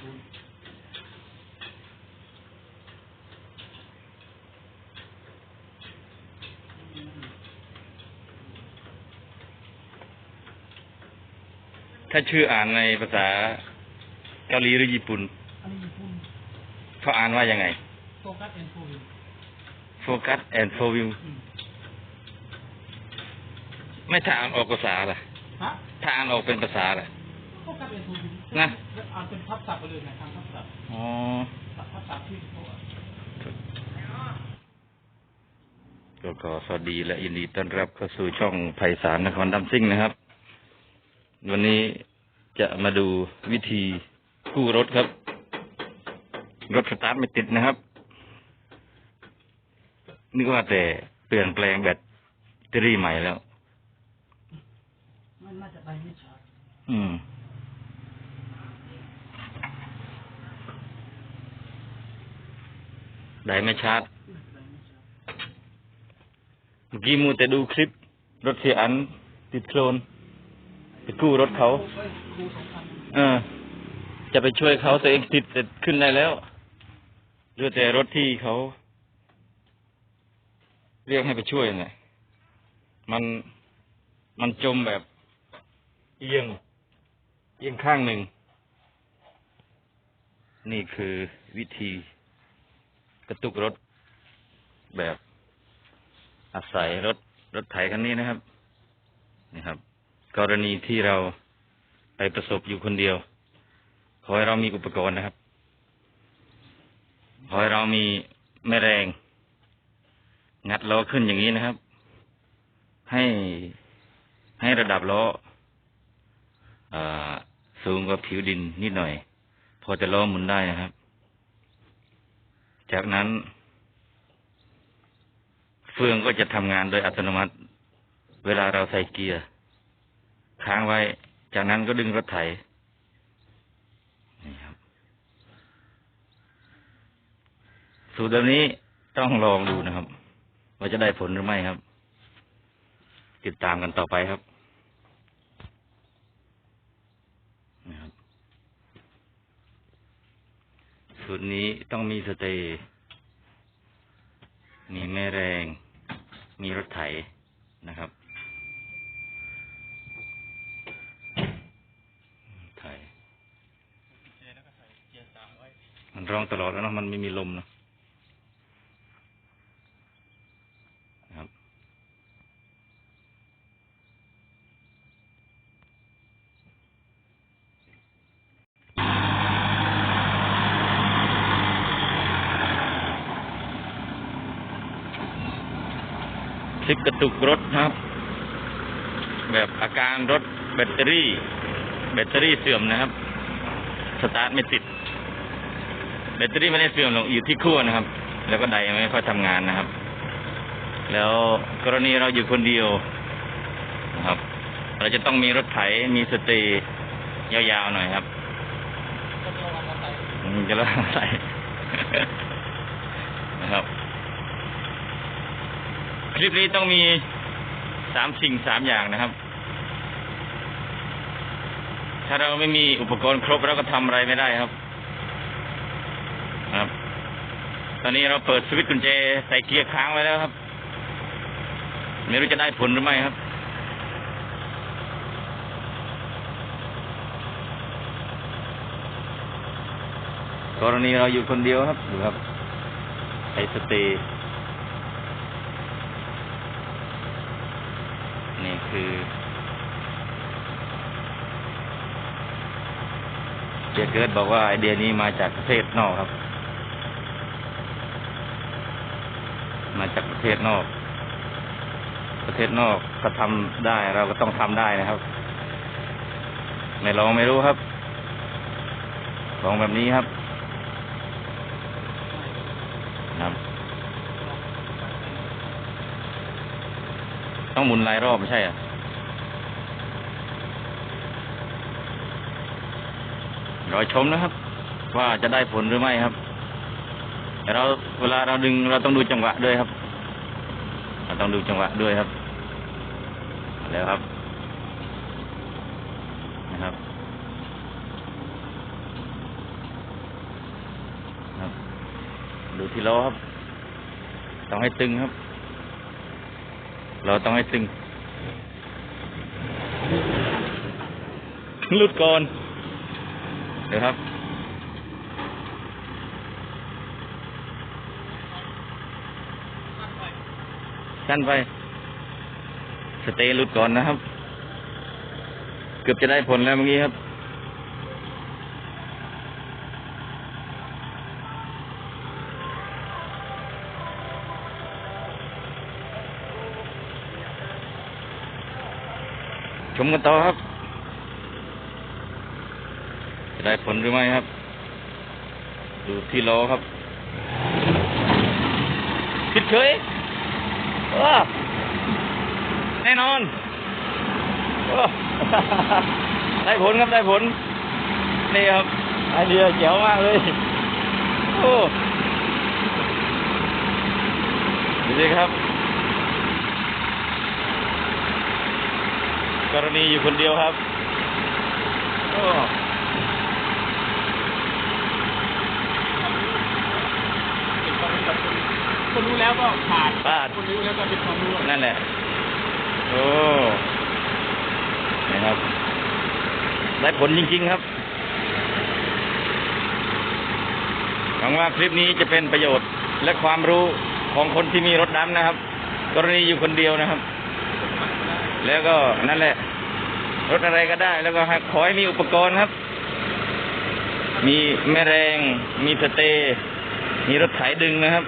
ศูนย์ถ้าชื่ออ่านในภาษาเกาหลีหรือญี่ปุ่น อันนี้ญี่ปุ่นเขาอ่านว่ายังไง โฟกัสแอนด์โฟวิว Focus and for view ไม่ถ้าอ่านออกภาษาล่ะ ฮะ ถ้าอ่านออกเป็นภาษาล่ะ โฟกัสแอนด์โฟวิวนะอ่านเป็นทับศัพท์ไปเลยนะทางทับศัพท์อ๋อทับศัพท์ที่เขาอะก็ขอสวัสดีและยินดีต้อนรับเข้าสู่ช่องไพศาลนครดำซิ่งนะครับ วันนี้จะมาดูวิธีกู้รถครับ รถสตาร์ทไม่ติดนะครับนึกว่าแต่เปลี่ยนแปลงแบตเตอรี่ใหม่แล้ว มันน่าจะไปไม่ช้าอืม ได้ไม่ชาร์จไม่ช้าเมื่อกี้มูแต่ดูคลิป รถเสียอัน ติดโคลนไปกู้รถเขา เออ จะไปช่วยเขาตัวเองติดแต่ขึ้นได้แล้วเหลือแต่รถที่เขา เรียกให้ไปช่วยน่ะมันมันจมแบบเอียงเอียงข้างหนึ่ง นี่คือวิธี กระตุกรถแบบอาศัยรถรถไถคันนี้นะครับนี่ครับ กรณีที่เราไปประสบอยู่คนเดียว ขอให้เรามีอุปกรณ์นะครับ ขอให้เรามีแม่แรง งัดล้อขึ้นอย่างนี้นะครับ ให้ให้ระดับล้ออสูงกว่าผิวดินนิดหน่อย พอจะล้อหมุนได้นะครับ จากนั้น เฟืองก็จะทำงานโดยอัตโนมัติ เวลาเราใส่เกียร์ ค้างไว้ จากนั้นก็ดึงรถไถนี่ครับสูตรแบบนี้ต้องลองดูนะครับ ว่าจะได้ผลหรือไม่ครับ ติดตามกันต่อไปครับ สูตรนี้ต้องมีสเตย์มีแม่แรง มีรถไถนะครับ ไถเจแล้วก็ใส่เกียร์สามไว้มันร้องตลอดแล้วนะมันไม่มีลมนะครับ คลิปกระตุกรถนะครับ แบบอาการรถแบตเตอรี่ แบตเตอรี่เสื่อมนะครับ สตาร์ทไม่ติด แบตเตอรี่ไม่ได้เสื่อมหรอกอยู่ที่ขั้วนะครับ แล้วก็ไดไม่ค่อยทำงานนะครับ แล้วกรณีเราอยู่คนเดียวนะครับ เราจะต้องมีรถไถมีสเตย์ยาวๆหน่อยครับก็จะลองมาใส่อืมจะเล่าใส่นะครับค ลิปนี้ต้องมีสามสิ่งสามอย่างนะครับ ถ้าเราไม่มีอุปกรณ์ครบเราก็ทำอะไรไม่ได้ครับ ครับ ตอนนี้เราเปิดสวิตช์กุญแจใส่เกียร์ค้างไว้แล้วครับ ไม่รู้จะได้ผลหรือไม่ครับกรณีเราอยู่คนเดียวครับดูครับใช้สเตย์ นี่คือ เจเกิดบอกว่าไอเดียนี้มาจากประเทศนอกครับ มาจากประเทศนอก ประเทศนอกก็ทำได้เราก็ต้องทำได้นะครับ ไม่ลองไม่รู้ครับ ลองแบบนี้ครับ ต้องหมุนหลายรอบไม่ใช่อะรอชมนะครับ ว่าจะได้ผลหรือไม่ครับ แต่เราเวลาเราดึงเราต้องดูจังหวะด้วยครับเราต้องดูจังหวะด้วยครับ แล้วครับนะครับครับ ดูที่ล้อครับ ต้องให้ตึงครับ เราต้องให้ตึงหลุดก่อนเดี๋ยวครับ สั้นไป สเตย์หลุดก่อนนะครับ เกือบจะได้ผลแล้วเมื่อกี้ครับ มกันต่อครับ จะได้ผลหรือไม่ครับ ดูที่ล้อครับผิดเฉยแน่นอน ได้ผลครับได้ผล นี่ครับไอเดียเจ๋วมากเลย โอ้ดูสิครับ กรณีอยู่คนเดียวครับโอ้เป็นความรู้กับคนคนรู้แล้วก็ผ่านพลาดคนรู้แล้วก็เป็นความรู้นั่นแหละ โอ้นะครับ ได้ผลจริง ๆ ครับ หวังว่าคลิปนี้จะเป็นประโยชน์และความรู้ของคนที่มีรถดำนะครับ กรณีอยู่คนเดียวนะครับ แล้วก็นั่นแหละ รถอะไรก็ได้ แล้วก็ให้ขอให้มีอุปกรณ์ครับ มีแม่แรง มีสเตย์มีรถไถดึงนะครับ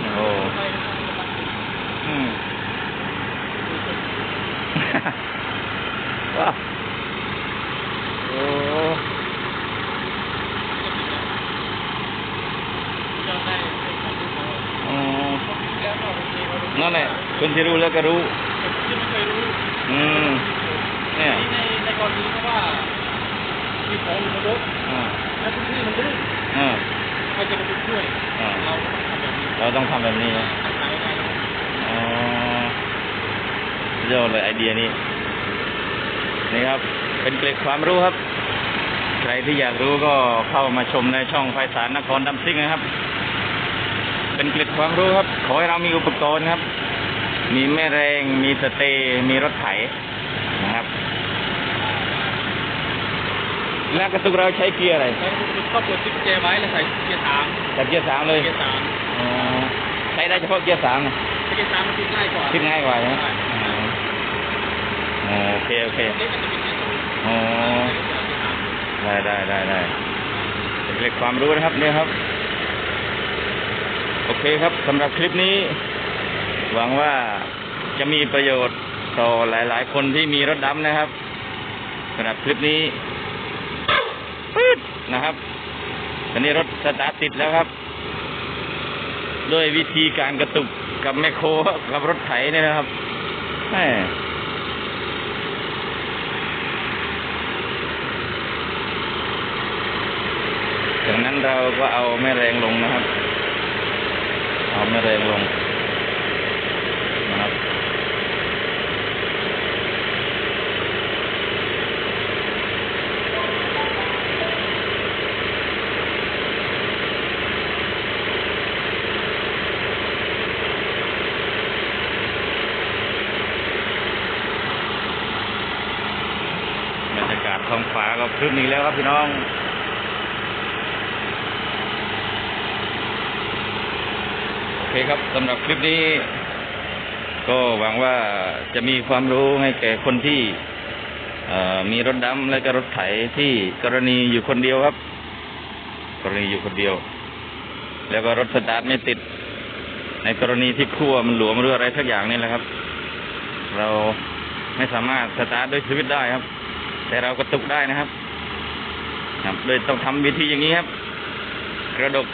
โอ้โหอืมว้าวโอ้จะได้ได้ความรู้ของอืมคนรู้แล้วก็โอเคเรารู้นั่นแหละ คนที่รู้แล้วก็รู้ที่ไม่เคยรู้อืมเนี่ยในในกรณีเพราะว่ามีของอยู่ในรถอ่าแล้วพื้นที่มันลื่นอ่าใครจะไปช่วยอ่าเราก็ต้องทำแบบนี้เราต้องทำแบบนี้นะทำอะไรได้อ๋อสุดยอดเลยไอเดียนี้นี่ครับ เป็นเกร็ดความรู้ครับ ใครที่อยากรู้ก็เข้ามาชมในช่องไฟสารนครดำซิ่งนะครับ เป็นเกร็ดความรู้ครับ ขอให้เรามีอุปกรณ์ครับ มีแม่แรง มีสเตย์มีรถไถนะครับ แล้วกระตุกเราใช้เกียร์อะไรแล้วคุณก็เปิดติ๊กเจไว้แล้วใส่เกียร์สามแต่เกียร์สามเลย เกียร์สามอ๋อใช้ได้เฉพาะเกียร์สามนะเกียร์สามมันติดง่ายกว่าคิดง่ายกว่าใช่ไหมใช่อ๋อโอเคโอเคเล็กมันจะเป็นเกียร์สองอ๋อได้ได้ได้ได้เป็นเกร็ดความรู้นะครับเนี่ยครับ โอเคครับสำหรับคลิปนี้ หวังว่าจะมีประโยชน์ต่อหลาย ๆ คนที่มีรถดำนะครับสำหรับคลิปนี้ปึ๊ดนะครับตอนนี้รถสตาร์ทติดแล้วครับ ด้วยวิธีการกระตุกกับแมคโครกับรถไถเนี่ยนะครับแหมจากนั้นเราก็เอาแม่แรงลงนะครับ เอาแม่แรงลงนะครับ บรรยากาศท้องฟ้าก็ครึ้มอีกแล้วครับพี่น้องโอเคครับสำหรับคลิปนี้ ก็หวังว่าจะมีความรู้ให้แก่คนที่มีรถดำและก็รถไถที่กรณีอยู่คนเดียวครับ กรณีอยู่คนเดียว แล้วก็รถสตาร์ทไม่ติด ในกรณีที่ขั้วมันหลวมหรืออะไรสักอย่างนี่แหละครับ เราไม่สามารถสตาร์ทด้วยชีวิตได้ครับ แต่เราก็ตุกได้นะครับ ครับโดยต้องทำวิธีอย่างนี้ครับ กระดก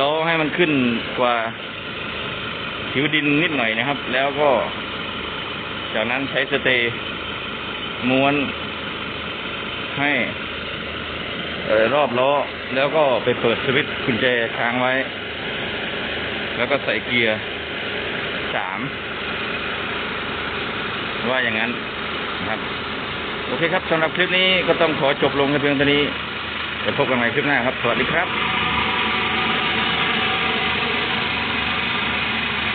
ล้อให้มันขึ้นกว่าผิวดินนิดหน่อยนะครับ แล้วก็ จากนั้นใช้สเตย์ม้วนให้รอบล้อ แล้วก็ไปเปิดสวิตช์กุญแจค้างไว้ แล้วก็ใส่เกียร์สามว่าอย่างนั้นนะครับ โอเคครับสำหรับคลิปนี้ก็ต้องขอจบลงในเพียงเท่านี้จะพบกันใหม่คลิปหน้าครับ สวัสดีครับ